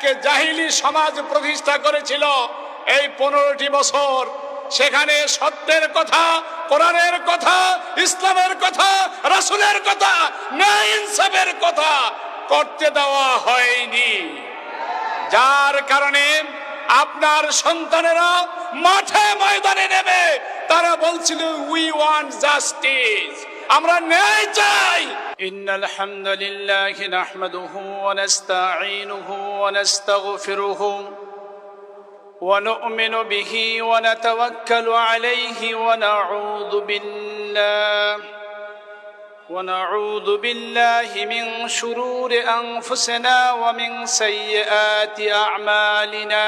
এক জাহিলি সমাজ প্রতিষ্ঠা করেছিল এই পনেরোটি বছর, সেখানে সত্যের কথা, কোরআনের কথা, ইসলামের কথা, রাসুলের কথা ন্যায় ইনসাফের কথা করতে দেওয়া হয়নি। যার কারণে আপনার সন্তানেরা মাঠে ময়দানে নেবে তারা বলছিল উই ওয়ান্ট জাস্টিস আমরা ন্যায় চাই إن الحمد لله نحمده ونستعينه ونستغفره ونؤمن به ونتوكل عليه ونعوذ بالله ونعوذ بالله من شرور أنفسنا ومن سيئات أعمالنا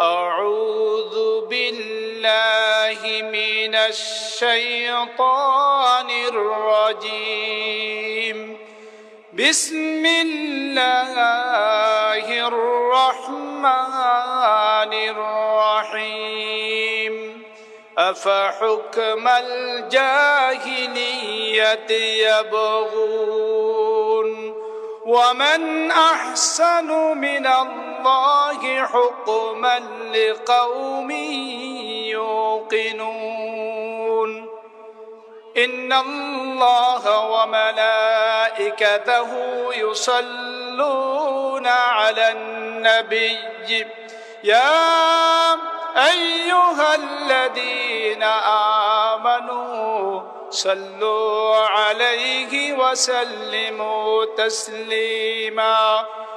أعوذ بالله من الشيطان الرجيم. بسم الله الرحمن الرحيم. أفحكم الجاهلية يبغون ومن أحسن من الله حكما لقوم يوقنون. إن الله وملائكته يصلون على النبي. يا أيها الذين آمنوا صلوا عليه وسلموا تسليما.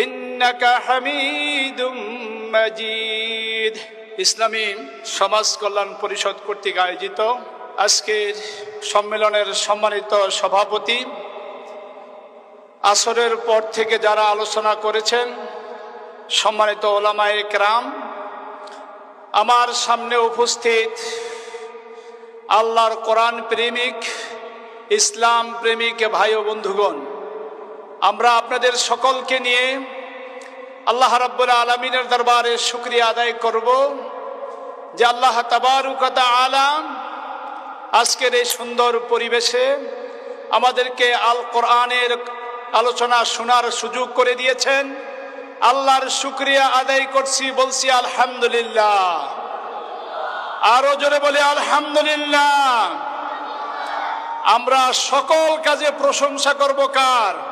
ইন্নাকা হামিদুম মাজিদ। ইসলামী সমাজ কল্যাণ পরিষদ কর্তৃক আয়োজিত আজকের সম্মেলনের সম্মানিত সভাপতি। আসরের পর থেকে যারা আলোচনা করেছেন, সম্মানিত ওলামায়ে ক্রাম, আমার সামনে উপস্থিত আল্লাহর কোরআন প্রেমিক, ইসলাম প্রেমিক ভাই ও বন্ধুগণ আমরা আপনাদের সকলকে নিয়ে আল্লাহ রাব্বুল আলমিনের দরবারে শুক্রিয়া আদায় করব যে আল্লাহ তাবারুকতা আলাম আজকের এই সুন্দর পরিবেশে আমাদেরকে আল কোরআনের আলোচনা শোনার সুযোগ করে দিয়েছেন। আল্লাহর শুক্রিয়া আদায় করছি, বলছি আলহামদুলিল্লাহ। আরও জোরে বলি আলহামদুলিল্লাহ। আমরা সকল কাজে প্রশংসা করব কার?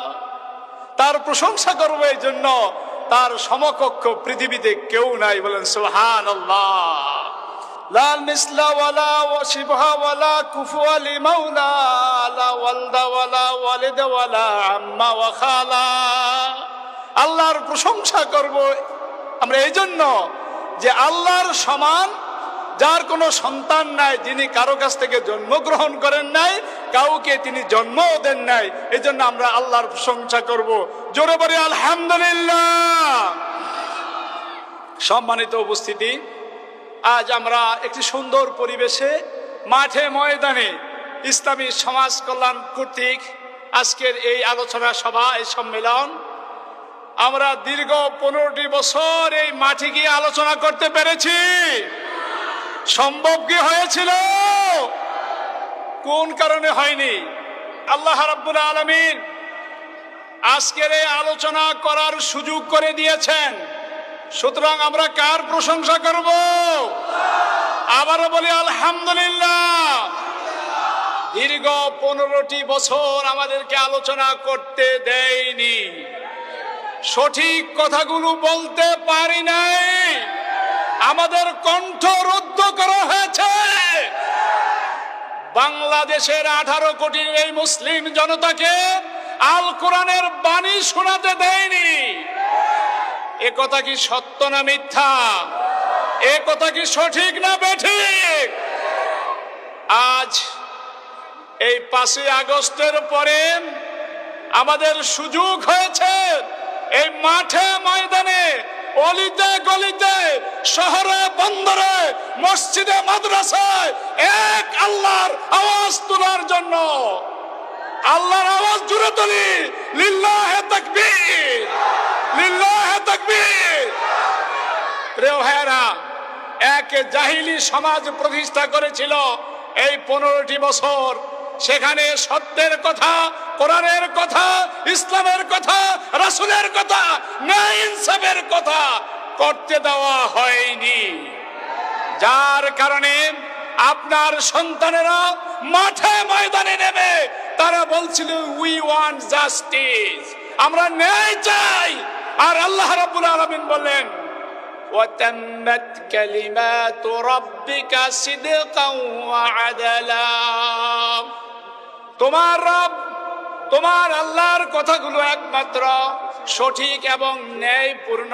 তার প্রশংসা করব এই জন্য তার সমকক্ষ পৃথিবীতে কেউ নাই। বলেন সুহান আল্লাহর প্রশংসা করব আমরা এই জন্য যে আল্লাহর সমান যার কোনো সন্তান নাই, যিনি কারও কাছ থেকে জন্মগ্রহণ করেন নাই, কাউকে তিনি জন্মও দেন নাই এই জন্য আমরা আল্লাহর প্রশংসা করব। জোরে বলি, আলহামদুলিল্লাহ। সম্মানিত উপস্থিতি, আজ আমরা একটি সুন্দর পরিবেশে, মাঠে ময়দানে ইসলামী সমাজ কল্যাণ কর্তৃক আজকের এই আলোচনা সভা, এই সম্মেলন। আমরা দীর্ঘ পনেরোটি বছর এই মাঠে গিয়ে আলোচনা করতে পেরেছি। সম্ভব কি হয়েছিল? কোন কারণে হয়নি? আল্লাহ রাব্বুল আলমিন আজকের এই আলোচনা করার সুযোগ করে দিয়েছেন। সুতরাং আমরা কার প্রশংসা করব? আবারও বলি, আলহামদুলিল্লাহ। দীর্ঘ পনেরোটি বছর আমাদেরকে আলোচনা করতে দেয়নি। সঠিক কথাগুলো বলতে পারি নাই। আমাদের কণ্ঠ রুদ্ধ করা হয়েছে। বাংলাদেশের আঠারো কোটি এই মুসলিম জনতাকে আল কোরআনের বাণী শোনাতে দেয়নি। এ কথা কি সত্য না মিথ্যা? এ কথা কি সঠিক না বেঠিক? আজ এই পাঁচই আগস্টের পরে আমাদের সুযোগ হয়েছে। এই মাঠে ময়দানে অলিতে গলিতে, শহরে, বন্দরে, মসজিদে, মাদ্রাসায় এক আল্লাহর আওয়াজ তোলার জন্য। আল্লাহর আওয়াজ জুড়ে তুলি। লিল্লাহে তাকবীর লিল্লাহে তাকবীর। প্রিয় ভাইয়েরা, এক জাহিলি সমাজ প্রতিষ্ঠা করেছিল এই পনেরোটি বছর। সেখানে সত্যের কথা কোরআনের কথা ইসলামের কথা রাসুলের কথা ন্যায় ইনসাফের কথা করতে দেওয়া হয়নি যার কারণে আপনার সন্তানেরা মাঠে ময়দানে নেবে তারা বলছিল উই ওয়ান্ট জাস্টিস আমরা ন্যায় চাই আর আল্লাহ রাব্বুল আলামিন বললেন وتمت كلمات ربك صدقا وعدلا তোমার রব, তোমার আল্লাহর কথাগুলো একমাত্র সঠিক এবং ন্যায়পূর্ণ।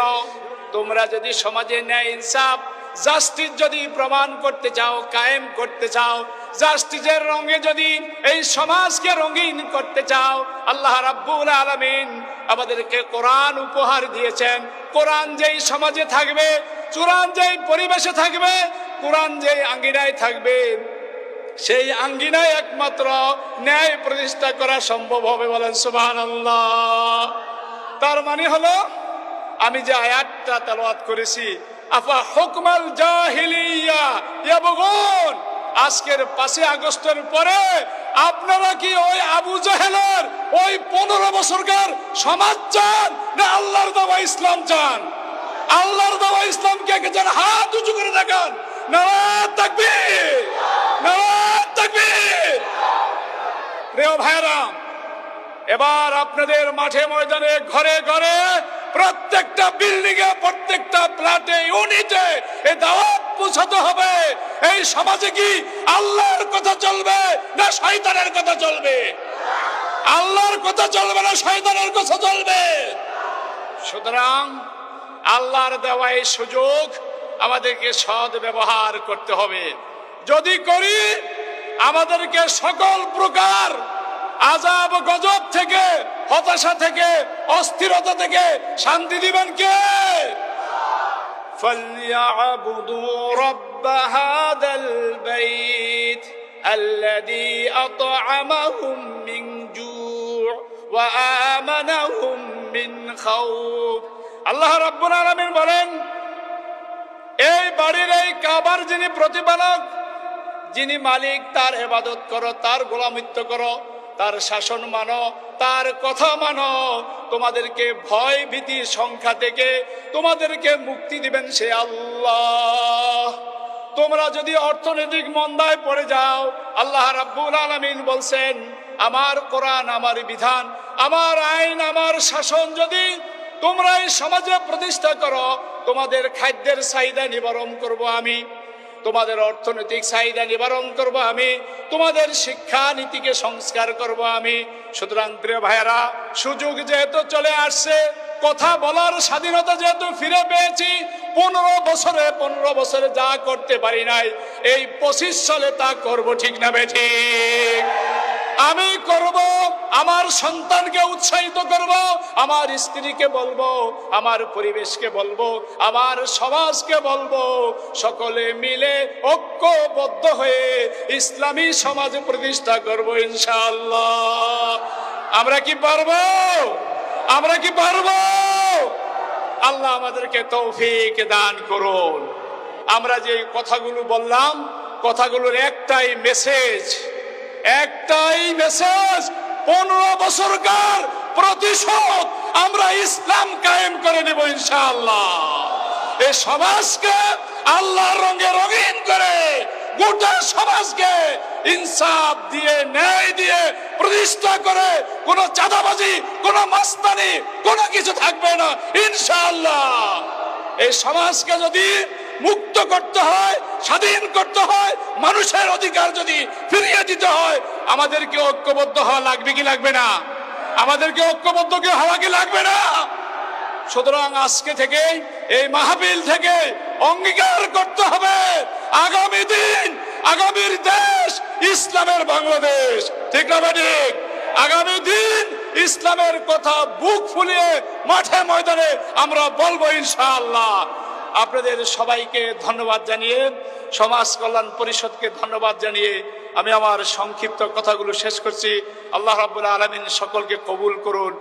তোমরা যদি সমাজে ন্যায়, ইনসাফ, জাস্টিস যদি প্রমাণ করতে চাও, কায়েম করতে চাও, জাস্টিসের রঙে যদি এই সমাজকে রঙিন করতে চাও, আল্লাহ রাব্বুল আলামিন আমাদেরকে কোরআন উপহার দিয়েছেন। কোরআন যেই সমাজে থাকবে, কোরআন যেই পরিবেশে থাকবে, কোরআন যেই আঙ্গিনায় থাকবে। সেই আঙ্গিনায় একমাত্র ন্যায় প্রতিষ্ঠা করা সম্ভব হবে বলেন সুবাহান তার মানে হলো, আমি যে আয়াতটা তেলাওয়াত করেছি, আফা হুকমাল জাহিলিয়া ইয়াবগুন, আজকের পাঁচই আগস্টের পরে আপনারা কি ওই আবু জাহেলের ওই পনেরো বছরকার সমাজ চান, না আল্লাহর দাওয়া ইসলাম চান? আল্লাহর দাওয়া ইসলামকে কে যেন হাত উঁচু করে দেখান। না তাকবীর এবার আপনাদের মাঠে ময়দানে ঘরে ঘরে প্রত্যেকটা বিল্ডিং এ, প্রত্যেকটা ফ্ল্যাটে ইউনিটে এই দাওয়াত পৌঁছাতে হবে। এই সমাজে কি আল্লাহর কথা চলবে না শয়তানের কথা চলবে? আল্লাহর কথা চলবে না শয়তানের কথা চলবে? সুতরাং আল্লাহর দেওয়া এই সুযোগ আমাদেরকে সদ ব্যবহার করতে হবে। যদি করি আমাদেরকে সকল প্রকার আজাব গজব থেকে হতাশা থেকে অস্থিরতা থেকে শান্তি দিবেন কে فليعبدوا رب هذا البيت الذي أطعمهم من جوع وآمنهم من خوف আল্লাহ রাব্বুল আলামিন বলেন এই বাড়ির এই কাবার যিনি প্রতিপালক যিনি মালিক, তার হেবাদত করো, তার গোলামিত্ব করো, তার শাসন মানো, তার কথা মানো। তোমাদেরকে ভয়, ভীতি, সংখ্যা থেকে তোমাদেরকে মুক্তি দিবেন সে আল্লাহ। তোমরা যদি অর্থনৈতিক মন্দায় পড়ে যাও, আল্লাহ রাব্বুল আলামিন বলছেন, আমার কোরআন, আমার বিধান, আমার আইন, আমার শাসন যদি তোমরা এই সমাজে প্রতিষ্ঠা করো, তোমাদের খাদ্যের চাহিদা নিবারণ করব আমি। তোমাদের অর্থনৈতিক চাহিদা নিবারণ করব আমি, তোমাদের শিক্ষা নীতিকে সংস্কার করব আমি। সুতরাং প্রিয় ভাইয়েরা, সুযোগ যেহেতু চলে আসছে, কথা বলার স্বাধীনতা যেহেতু ফিরে পেয়েছি, পনেরো বছরে পনেরো বছরে যা করতে পারি নাই, এই পঁচিশ সালে তা করব ঠিক না বেঠিক আমি করব, আমার সন্তানকে উৎসাহিত করব, আমার স্ত্রীকে বলব, আমার পরিবেশকে বলব, আমার সমাজকে বলব। সকলে মিলে ঐক্যবদ্ধ হয়ে ইসলামী সমাজ প্রতিষ্ঠা করব ইনশাআল্লাহ। আমরা কি পারব? আমরা কি পারব? আল্লাহ আমাদেরকে তৌফিক দান করুন। আমরা যে কথাগুলো বললাম, কথাগুলোর একটাই মেসেজ একটাই মেসেজ পনেরো বছরকার প্রতিশোধ আমরা ইসলাম কায়েম করে নেব ইনশাআল্লাহ। এই সমাজকে আল্লাহর রঙে রঙিন করে গোটা সমাজকে ইনসাফ দিয়ে, ন্যায় দিয়ে প্রতিষ্ঠা করে কোনো চাঁদাবাজি, কোনো মাস্তানি, কোনো কিছু থাকবে না ইনশাআল্লাহ। এই সমাজকে যদি মুক্ত করতে হয়, স্বাধীন করতে হয়, মানুষের অধিকার যদি ফিরিয়ে দিতে হয় আমাদেরকে ঐক্যবদ্ধ হওয়া লাগবে কি লাগবে না? আমাদেরকে ঐক্যবদ্ধ কি হওয়া কি লাগবে না? সুতরাং আজকে থেকে এই মাহফিল থেকে অঙ্গীকার করতে হবে। আগামী দিন আগামীর দেশ ইসলামের বাংলাদেশ। ঠিক না ঠিক? আগামী দিন ইসলামের কথা বুক ফুলিয়ে মাঠে ময়দানে আমরা বলব ইনশাআল্লাহ। আপনাদের সবাইকে ধন্যবাদ জানিয়ে, সমাজ কল্যাণ পরিষদকে ধন্যবাদ জানিয়ে আমি আমার সংক্ষিপ্ত কথাগুলো শেষ করছি। আল্লাহ রাবুল আলমিন সকলকে কবুল করুন।